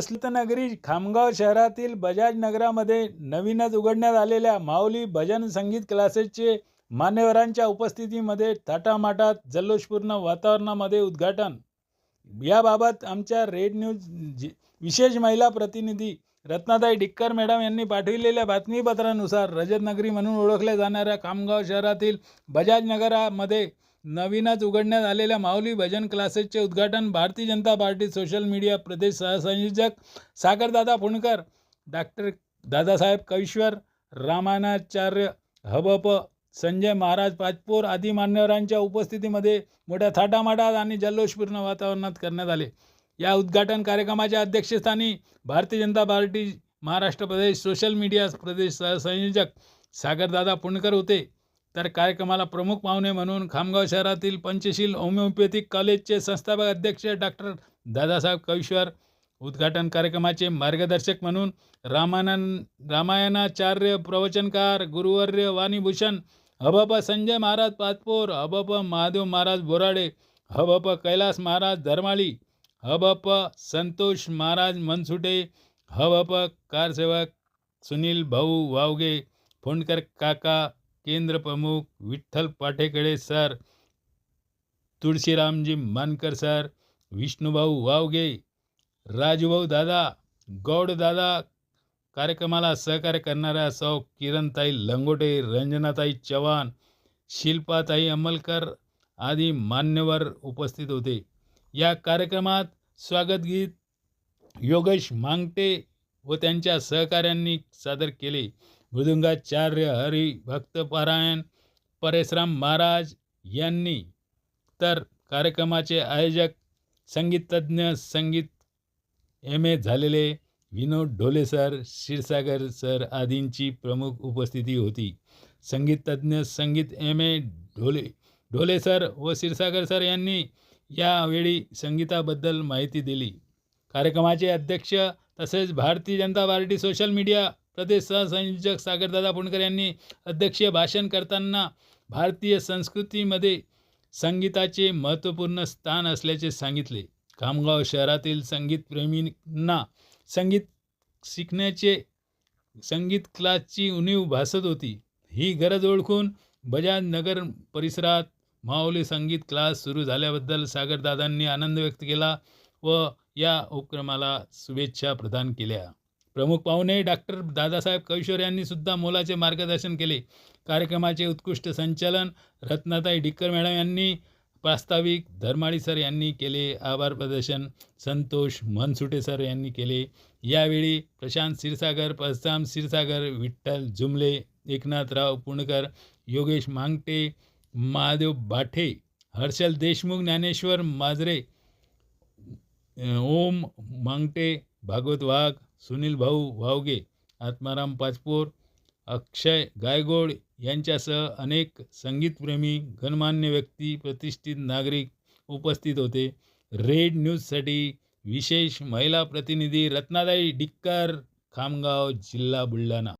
असली तर नगरी खामगाव शहरातील बजाज नगरामध्ये नवीनच उघडण्यात आलेल्या माऊली भजन संगीत क्लासेसचे मान्यवरांच्या उपस्थितीमध्ये थाटामाटात जल्लोषपूर्ण वातावरणामध्ये उद्घाटन. याबाबत आमच्या रेड न्यूज विशेष महिला प्रतिनिधी रत्नाताई डिक्कर मॅडम यांनी पाठविलेल्या बातमीपत्रानुसार रजतनगरी म्हणून ओळखल्या जाणाऱ्या खामगाव शहरातील बजाज नगरामध्ये नवीनच उघडण्यात आलेल्या माऊली भजन क्लासेसचे उद्घाटन Bharatiya Janata Party social media प्रदेश सहसंयोजक सागरदादा फुंडकर डॉक्टर दादासाहेब कैश्वर रामानाचार्य हबप संजय महाराज पाचपूर आदी मान्यवरांच्या उपस्थितीमध्ये मोठ्या थाटामाटात आणि जल्लोषपूर्ण वातावरणात करण्यात आले. या उद्घाटन कार्यक्रमाच्या अध्यक्षस्थानी भारतीय जनता पार्टी महाराष्ट्र प्रदेश सोशल मीडिया प्रदेश सहसंयोजक सागरदादा पुणकर होते. तर कार्यक्रमाला प्रमुख पाहुणे म्हणून खामगाव शहरातील पंचशील होमिओपॅथिक कॉलेजचे संस्थापक अध्यक्ष डॉक्टर दादासाहेब कैश्वर उद्घाटन कार्यक्रमाचे मार्गदर्शक म्हणून रामानंद रामायणाचार्य प्रवचनकार गुरुवर्य वाणीभूषण हबप संजय महाराज पाचपोर हबप महादेव महाराज बोराडे हबप कैलास महाराज धर्माळी हबप संतोष महाराज मनसुटे हबप कारसेवक सुनील भाऊ वावगे फोंडकर काका केंद्र प्रमुख विठ्ठल पाठेकडे सर. तुळशीरामजी मानकर सर. विष्णुभाऊ वावगे. राजूभाऊ दादा. गौड दादा. कार्यक्रमाला सहकार्य करणाऱ्या सौ किरणताई लंगोटे रंजनाताई चव्हाण शिल्पाताई अंमलकर आदी मान्यवर उपस्थित होते. या कार्यक्रमात स्वागत गीत योगेश मांगटे व त्यांच्या सहकाऱ्यांनी सादर केले. मृदुंगाचार्य हरिभक्त पारायण परेशराम महाराज यांनी तर कार्यक्रमाचे आयोजक संगीततज्ञ संगीत एम ए झालेले विनोद ढोले सर क्षीरसागर सर आदींची प्रमुख उपस्थिती होती. संगीततज्ञ संगीत M A Dhole Dhole sir व क्षीरसागर सर यांनी यावेळी संगीताबद्दल माहिती दिली. कार्यक्रमाचे अध्यक्ष तसेच Bharatiya Janata Party social media प्रदेश सहसंयोजक सागरदादा पुणकर यांनी अध्यक्षीय भाषण करताना भारतीय संस्कृतीमध्ये संगीताचे महत्त्वपूर्ण स्थान असल्याचे सांगितले. खामगाव शहरातील संगीतप्रेमींना संगीत शिकण्याचे संगीत क्लासची उणीव भासत होती. ही गरज ओळखून बजाज नगर परिसरात माऊली संगीत क्लास सुरू झाल्याबद्दल सागरदादांनी आनंद व्यक्त केला व या उपक्रमाला शुभेच्छा प्रदान केल्या. प्रमुख पाहुणे डॉक्टर दादासाहेब कैशोर यांनी सुद्धा मोलाचे मार्गदर्शन केले. कार्यक्रमाचे उत्कृष्ट संचालन रत्नाताई डिक्कर मॅडम यांनी प्रास्ताविक धर्माळी सर यांनी केले आभार प्रदर्शन संतोष मनसुटे सर यांनी केले. यावेळी प्रशांत क्षीरसागर परसाम क्षीरसागर विठ्ठल जुमले एकनाथराव पुणकर योगेश मांगटे महादेव बाठे हर्षल देशमुख ज्ञानेश्वर माजरे ओम मांगटे भागवत वाघ सुनील भाऊ वावगे आत्माराम पाचपोर अक्षय गायगोड यांच्यासह अनेक संगीतप्रेमी गणमान्य व्यक्ती प्रतिष्ठित नागरिक उपस्थित होते. रेड न्यूजसाठी विशेष महिला प्रतिनिधी रत्नादाई डिक्कर खामगाव जिल्हा बुलढाणा.